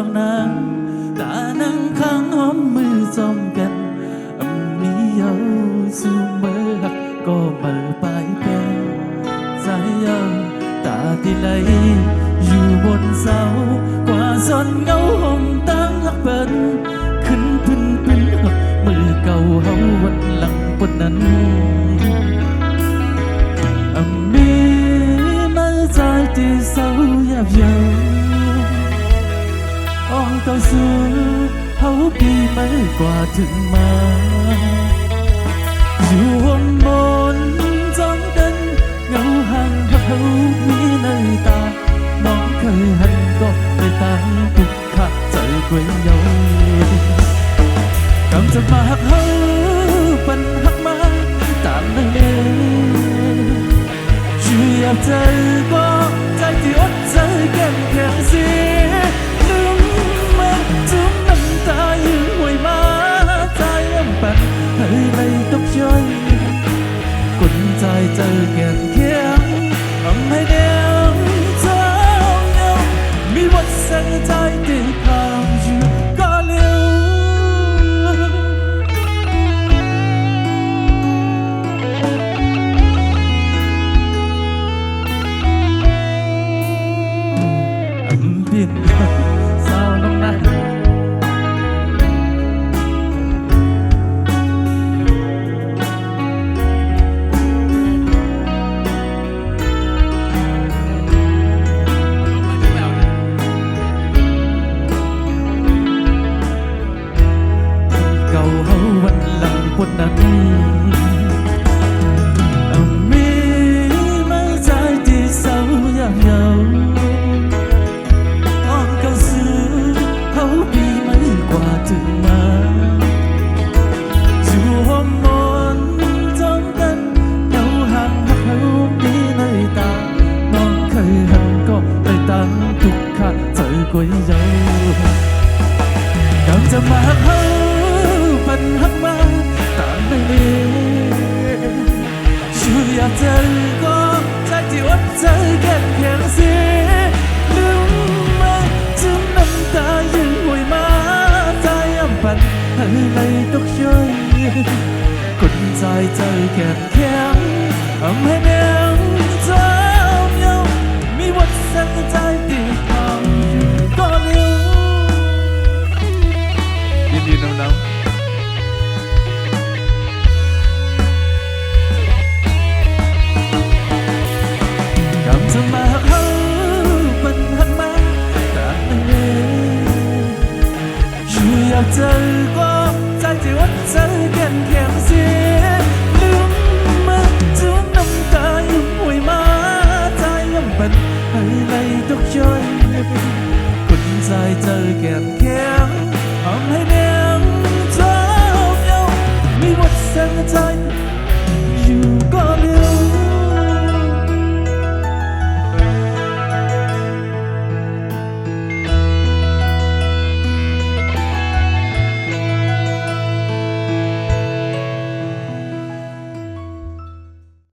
น้องนางตานังข้างหอมมือจอมกันอำนี้เอาสู่เมื่อกก็เปิดไปแก่ใจเอาตาที่ไหลอยู่บนเสากว่าสนเงาหอมตั้งหักเป็นขึ้นพึ้นพึ้นหักมือเก่าเฮาวันหลังปนนั้น อ่องเก่าซื้อเฮาปีไม่กว่าถึงมา อยู่ห้องบนจ้องกันเงาห่างเฮามีในตา น้องเคยหันก็ไปตามทุกขะใจกวยเยากำจะมาหักเฮาปันหักมาตามนั่นเองช่วยอยากใจก็ใจที่อดใจ กุญใจเจอแก่นเคียงทำให้เดี หลังปนนั้น เอามีมาใจที่เศร้าอย่ากเหงาอ่อนเก่าซื้อเฮาปีไม่กว่าถึงมาอยู่ห้องนอนจ้องกันเงาห่างหักเฮาปีในตาน้องเคยหันก็ไปตั้งทุกขะเจอกวยเให้ไม่ตกย้อยคนใจเจอแก่นแข็งทำให้แนวเจ้าเยามีวัด สังใจติดต